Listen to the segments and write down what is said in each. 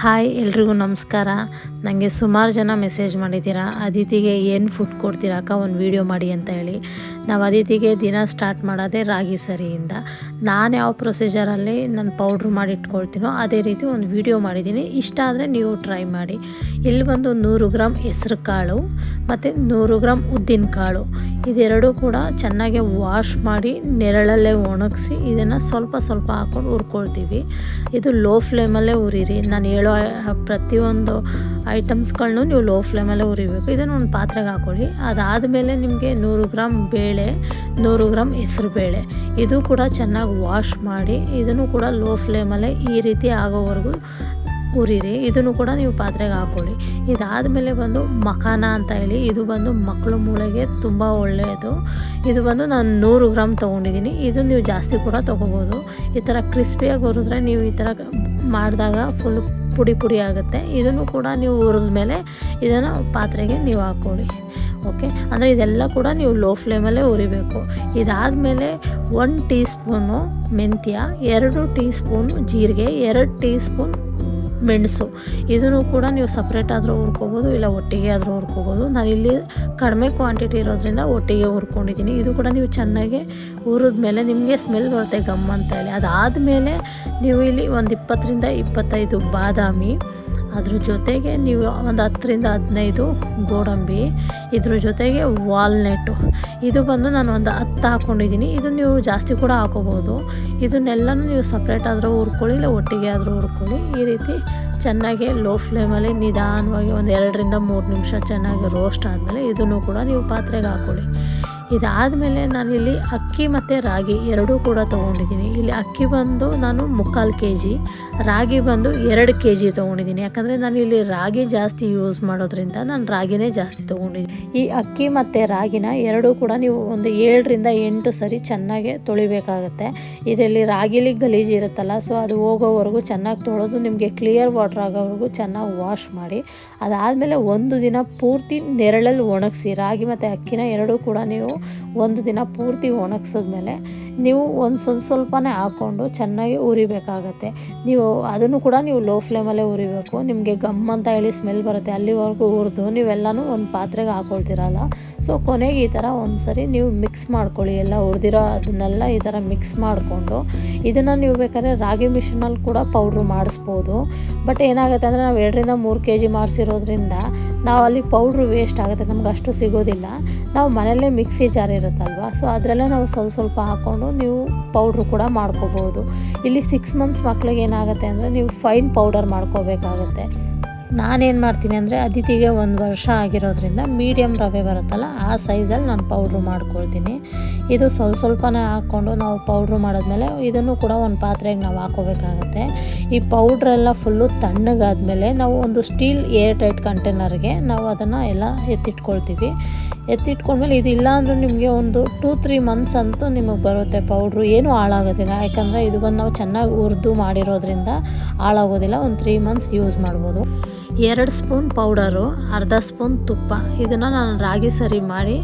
Hi, ಎಲ್ರಿಗೂ ನಮಸ್ಕಾರ. ನನಗೆ ಸುಮಾರು ಜನ ಮೆಸೇಜ್ ಮಾಡಿದ್ದೀರಾ. ಅದಿತಿಗೆ ಏನು ಫುಡ್ ಕೊಡ್ತೀರಾ ಅಕ್ಕ? ಒಂದು ವೀಡಿಯೋ ಮಾಡಿ ಅಂತ ಹೇಳಿ. ನಾವು ಅದಿತಿಗೆ ದಿನ ಸ್ಟಾರ್ಟ್ ಮಾಡೋದೇ ರಾಗಿ ಸರಿಯಿಂದ. ನಾನು ಯಾವ ಪ್ರೊಸೀಜರಲ್ಲಿ ನಾನು ಪೌಡ್ರ್ ಮಾಡಿ ಇಟ್ಕೊಳ್ತೀನೋ ಅದೇ ರೀತಿ ಒಂದು ವೀಡಿಯೋ ಮಾಡಿದ್ದೀನಿ. ಇಷ್ಟ ಆದರೆ ನೀವು ಟ್ರೈ ಮಾಡಿ. ಇಲ್ಲಿ ಬಂದು ನೂರು ಗ್ರಾಮ್ ಹೆಸ್ರು ಕಾಳು, ಮತ್ತು ನೂರು ಗ್ರಾಮ್ ಉದ್ದಿನ ಕಾಳು. ಇದೆರಡೂ ಕೂಡ ಚೆನ್ನಾಗಿ ವಾಶ್ ಮಾಡಿ ನೆರಳಲ್ಲೇ ಒಣಗಿಸಿ ಇದನ್ನು ಸ್ವಲ್ಪ ಸ್ವಲ್ಪ ಹಾಕ್ಕೊಂಡು ಹುರ್ಕೊಳ್ತೀವಿ. ಇದು ಲೋ ಫ್ಲೇಮಲ್ಲೇ ಉರಿರಿ ನಾನು ಹೇಳೋ ಪ್ರತಿಯೊಂದು ಐಟಮ್ಸ್ಗಳನ್ನೂ ನೀವು ಲೋ ಫ್ಲೇಮಲ್ಲೇ ಉರಿಬೇಕು ಇದನ್ನು ಒಂದು ಪಾತ್ರೆಗೆ ಹಾಕೊಳ್ಳಿ. ಅದಾದಮೇಲೆ ನಿಮಗೆ ನೂರು ಗ್ರಾಮ್ ಬೇಳೆ, ನೂರು ಗ್ರಾಮ್ ಹೆಸರು ಬೇಳೆ. ಇದು ಕೂಡ ಚೆನ್ನಾಗಿ ವಾಶ್ ಮಾಡಿ, ಇದನ್ನು ಕೂಡ ಲೋ ಫ್ಲೇಮಲ್ಲೇ ಈ ರೀತಿ ಆಗೋವರೆಗೂ ಉರಿರಿ ಇದನ್ನು ಕೂಡ ನೀವು ಪಾತ್ರೆಗೆ ಹಾಕ್ಕೊಳ್ಳಿ ಇದಾದಮೇಲೆ ಬಂದು ಮಖಾನ ಅಂತ ಹೇಳಿ, ಇದು ಬಂದು ಮಕ್ಕಳು ಮೂಳೆಗೆ ತುಂಬ ಒಳ್ಳೆಯದು. ಇದು ಬಂದು ನಾನು ನೂರು ಗ್ರಾಮ್ ತೊಗೊಂಡಿದ್ದೀನಿ ಇದು ನೀವು ಜಾಸ್ತಿ ಕೂಡ ತೊಗೋಬೋದು. ಈ ಥರ ಕ್ರಿಸ್ಪಿಯಾಗಿ ಹುರಿದ್ರೆ ನೀವು ಈ ಥರ ಮಾಡಿದಾಗ ಫುಲ್ ಪುಡಿ ಪುಡಿ ಆಗುತ್ತೆ. ಇದನ್ನು ಕೂಡ ನೀವು ಹುರಿದ ಮೇಲೆ ಇದನ್ನು ಪಾತ್ರೆಗೆ ನೀವು ಹಾಕ್ಕೊಳ್ಳಿ ಓಕೆ? ಅಂದರೆ ಇದೆಲ್ಲ ಕೂಡ ನೀವು ಲೋ ಫ್ಲೇಮಲ್ಲೇ ಹುರಿಬೇಕು. ಇದಾದಮೇಲೆ ಒನ್ ಟೀ ಸ್ಪೂನು ಮೆಂತ್ಯ, ಎರಡು ಟೀ ಸ್ಪೂನು ಜೀರಿಗೆ, ಎರಡು ಟೀ ಸ್ಪೂನ್ ಮೆಣಸು. ಇದನ್ನು ಕೂಡ ನೀವು ಸಪ್ರೇಟ್ ಆದರೂ ಹುರ್ಕೋಬೋದು, ಇಲ್ಲ ಒಟ್ಟಿಗೆ ಆದರೂ ಹುರ್ಕೋಬೋದು. ಇಲ್ಲಿ ಕಡಿಮೆ ಕ್ವಾಂಟಿಟಿ ಇರೋದ್ರಿಂದ ಒಟ್ಟಿಗೆ ಹುರ್ಕೊಂಡಿದ್ದೀನಿ. ಇದು ಕೂಡ ನೀವು ಚೆನ್ನಾಗಿ ಹುರಿದ್ಮೇಲೆ ನಿಮಗೆ ಸ್ಮೆಲ್ ಬರುತ್ತೆ ಗಮ್ ಅಂತ ಹೇಳಿ ಅದಾದಮೇಲೆ ನೀವು ಇಲ್ಲಿ ಒಂದು ಇಪ್ಪತ್ತರಿಂದ ಇಪ್ಪತ್ತೈದು ಬಾದಾಮಿ ಅದ್ರ ಜೊತೆಗೆ ನೀವು ಒಂದು ಹತ್ತರಿಂದ ಹದಿನೈದು ಗೋಡಂಬಿ, ಇದ್ರ ಜೊತೆಗೆ ವಾಲ್ನೆಟ್ಟು ಇದು ಬಂದು ನಾನು ಒಂದು ಹತ್ತು ಹಾಕ್ಕೊಂಡಿದ್ದೀನಿ ಇದು ನೀವು ಜಾಸ್ತಿ ಕೂಡ ಹಾಕೋಬೋದು. ಇದನ್ನೆಲ್ಲನೂ ನೀವು ಸಪ್ರೇಟ್ ಆದರೂ ಹುರ್ಕೊಳ್ಳಿ, ಇಲ್ಲ ಒಟ್ಟಿಗೆ ಆದರೂ ಹುರ್ಕೊಳ್ಳಿ. ಈ ರೀತಿ ಚೆನ್ನಾಗಿ ಲೋ ಫ್ಲೇಮಲ್ಲಿ ನಿಧಾನವಾಗಿ ಒಂದು ಎರಡರಿಂದ ಮೂರು ನಿಮಿಷ ಚೆನ್ನಾಗಿ ರೋಸ್ಟ್ ಆದಮೇಲೆ ಇದನ್ನು ಕೂಡ ನೀವು ಪಾತ್ರೆಗೆ ಹಾಕ್ಕೊಳ್ಳಿ ಇದಾದಮೇಲೆ ನಾನಿಲ್ಲಿ ಅಕ್ಕಿ ಮತ್ತು ರಾಗಿ ಎರಡೂ ಕೂಡ ತೊಗೊಂಡಿದ್ದೀನಿ. ಇಲ್ಲಿ ಅಕ್ಕಿ ಬಂದು ನಾನು ಮುಕ್ಕಾಲು ಕೆ ಜಿ ರಾಗಿ ಬಂದು ಎರಡು ಕೆ ಜಿ ತೊಗೊಂಡಿದ್ದೀನಿ. ಯಾಕಂದರೆ ನಾನು ಇಲ್ಲಿ ರಾಗಿ ಜಾಸ್ತಿ ಯೂಸ್ ಮಾಡೋದ್ರಿಂದ ನಾನು ರಾಗಿನೇ ಜಾಸ್ತಿ ತೊಗೊಂಡಿದ್ದೀನಿ. ಈ ಅಕ್ಕಿ ಮತ್ತು ರಾಗಿನ ಎರಡೂ ಕೂಡ ನೀವು ಒಂದು ಏಳರಿಂದ ಎಂಟು ಸರಿ ಚೆನ್ನಾಗಿ ತೊಳಿಬೇಕಾಗತ್ತೆ. ಇದರಲ್ಲಿ ರಾಗಿಲಿ ಗಲೀಜು ಇರುತ್ತಲ್ಲ ಸೊ ಅದು ಹೋಗೋವರೆಗೂ ಚೆನ್ನಾಗಿ ತೊಳೆದು ನಿಮಗೆ ಕ್ಲಿಯರ್ ವಾಟರ್ ಆಗೋವರೆಗೂ ಚೆನ್ನಾಗಿ ವಾಶ್ ಮಾಡಿ, ಅದಾದಮೇಲೆ ಒಂದು ದಿನ ಪೂರ್ತಿ ನೆರಳಲ್ಲಿ ಒಣಗಿಸಿ, ರಾಗಿ ಮತ್ತು ಅಕ್ಕಿನ ಎರಡೂ ಕೂಡ ನೀವು ಒಂದು ದಿನ ಪೂರ್ತಿ ಒಣಗಿಸಿದ್ಮೇಲೆ ನೀವು ಒಂದು ಸ್ವಲ್ಪ ಸ್ವಲ್ಪನೇ ಹಾಕ್ಕೊಂಡು ಚೆನ್ನಾಗಿ ಉರಿಬೇಕಾಗತ್ತೆ. ನೀವು ಅದನ್ನು ಕೂಡ ನೀವು ಲೋ ಫ್ಲೇಮಲ್ಲೇ ಉರಿಬೇಕು. ನಿಮಗೆ ಗಮ್ ಅಂತ ಹೇಳಿ ಸ್ಮೆಲ್ ಬರುತ್ತೆ. ಅಲ್ಲಿವರೆಗೂ ಹುರಿದು ನೀವೆಲ್ಲನೂ ಒಂದು ಪಾತ್ರೆಗೆ ಹಾಕ್ಕೊಳ್ತೀರಲ್ಲ ಸೊ ಕೊನೆಗೆ ಈ ಥರ ಒಂದು ಸರಿ ನೀವು ಮಿಕ್ಸ್ ಮಾಡ್ಕೊಳ್ಳಿ. ಎಲ್ಲ ಹುರಿದಿರೋ ಅದನ್ನೆಲ್ಲ ಈ ಥರ ಮಿಕ್ಸ್ ಮಾಡಿಕೊಂಡು ಇದನ್ನು ನೀವು ಬೇಕಾದ್ರೆ ರಾಗಿ ಮಿಷಿನಲ್ಲಿ ಕೂಡ ಪೌಡ್ರು ಮಾಡಿಸ್ಬೋದು. ಬಟ್ ಏನಾಗುತ್ತೆ ಅಂದರೆ ನಾವು ಎರಡರಿಂದ ಮೂರು ಕೆ ಜಿ ಮಾಡಿಸಿರೋದ್ರಿಂದ ನಾವು ಅಲ್ಲಿ ಪೌಡ್ರು ವೇಸ್ಟ್ ಆಗುತ್ತೆ, ನಮ್ಗೆ ಅಷ್ಟು ಸಿಗೋದಿಲ್ಲ. ನಾವು ಮನೆಯಲ್ಲೇ ಮಿಕ್ಸಿ ಜಾರ್ ಇರುತ್ತಲ್ವ ಸೊ ಅದರಲ್ಲೇ ನಾವು ಸ್ವಲ್ಪ ಸ್ವಲ್ಪ ಹಾಕ್ಕೊಂಡು ನೀವು ಪೌಡ್ರು ಕೂಡ ಮಾಡ್ಕೋಬೋದು. ಇಲ್ಲಿ ಸಿಕ್ಸ್ ಮಂತ್ಸ್ ಮಕ್ಳಿಗೆ ಏನಾಗುತ್ತೆ ಅಂದರೆ ನೀವು ಫೈನ್ ಪೌಡರ್ ಮಾಡ್ಕೋಬೇಕಾಗತ್ತೆ. ನಾನೇನು ಮಾಡ್ತೀನಿ ಅಂದರೆ ಅದಿತಿಗೆ ಒಂದು ವರ್ಷ ಆಗಿರೋದ್ರಿಂದ ಮೀಡಿಯಮ್ ರವೆ ಬರುತ್ತಲ್ಲ, ಆ ಸೈಜಲ್ಲಿ ನಾನು ಪೌಡ್ರು ಮಾಡ್ಕೊಳ್ತೀನಿ. ಇದು ಸ್ವಲ್ಪ ಸ್ವಲ್ಪನೇ ಹಾಕ್ಕೊಂಡು ನಾವು ಪೌಡ್ರು ಮಾಡಿದ್ಮೇಲೆ ಇದನ್ನು ಕೂಡ ಒಂದು ಪಾತ್ರೆಗೆ ನಾವು ಹಾಕೋಬೇಕಾಗತ್ತೆ. ಈ ಪೌಡ್ರೆಲ್ಲ ಫುಲ್ಲು ತಣ್ಣಗಾದ್ಮೇಲೆ ನಾವು ಒಂದು ಸ್ಟೀಲ್ ಏರ್ ಟೈಟ್ ಕಂಟೈನರ್ಗೆ ನಾವು ಅದನ್ನು ಎಲ್ಲ ಎತ್ತಿಟ್ಕೊಳ್ತೀವಿ. ಎತ್ತಿಟ್ಕೊಂಡ್ಮೇಲೆ ಇಲ್ಲ ಅಂದರೂ ನಿಮಗೆ ಒಂದು ಟೂ ತ್ರೀ ಮಂತ್ಸ್ ಅಂತೂ ನಿಮಗೆ ಬರುತ್ತೆ ಪೌಡ್ರು ಏನೂ ಹಾಳಾಗೋದಿಲ್ಲ. ಯಾಕಂದರೆ ಇದು ಬಂದು ನಾವು ಚೆನ್ನಾಗಿ ಹುರಿದು ಮಾಡಿರೋದ್ರಿಂದ ಹಾಳಾಗೋದಿಲ್ಲ. ಒಂದು ತ್ರೀ ಮಂತ್ಸ್ ಯೂಸ್ ಮಾಡ್ಬೋದು. ಎರಡು ಸ್ಪೂನ್ ಪೌಡರು ಅರ್ಧ ಸ್ಪೂನ್ ತುಪ್ಪ. ಇದನ್ನು ನಾನು ರಾಗಿ ಸರಿ ಮಾಡಿ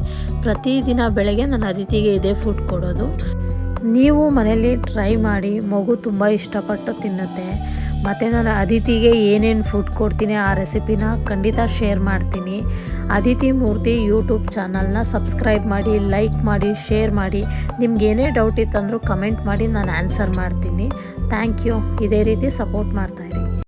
ಪ್ರತಿದಿನ ಬೆಳಗ್ಗೆ ನನ್ನ ಅತಿಥಿಗೆ ಇದೇ ಫುಡ್ ಕೊಡೋದು. ನೀವು ಮನೆಯಲ್ಲಿ ಟ್ರೈ ಮಾಡಿ. ಮಗು ತುಂಬ ಇಷ್ಟಪಟ್ಟು ತಿನ್ನುತ್ತೆ. ಮತ್ತು ನಾನು ಅದಿತಿಗೆ ಏನೇನು ಫುಡ್ ಕೊಡ್ತೀನಿ ಆ ರೆಸಿಪಿನ ಖಂಡಿತ ಶೇರ್ ಮಾಡ್ತೀನಿ. ಅದಿತಿ ಮೂರ್ತಿ ಯೂಟ್ಯೂಬ್ ಚಾನಲ್ನ ಸಬ್ಸ್ಕ್ರೈಬ್ ಮಾಡಿ ಲೈಕ್ ಮಾಡಿ ಶೇರ್ ಮಾಡಿ. ನಿಮ್ಗೆ ಏನೇ ಡೌಟ್ ಇತ್ತಂದರೂ ಕಮೆಂಟ್ ಮಾಡಿ, ನಾನು ಆನ್ಸರ್ ಮಾಡ್ತೀನಿ. ಥ್ಯಾಂಕ್ ಯು ಇದೇ ರೀತಿ ಸಪೋರ್ಟ್ ಮಾಡ್ತಾಯಿರಿ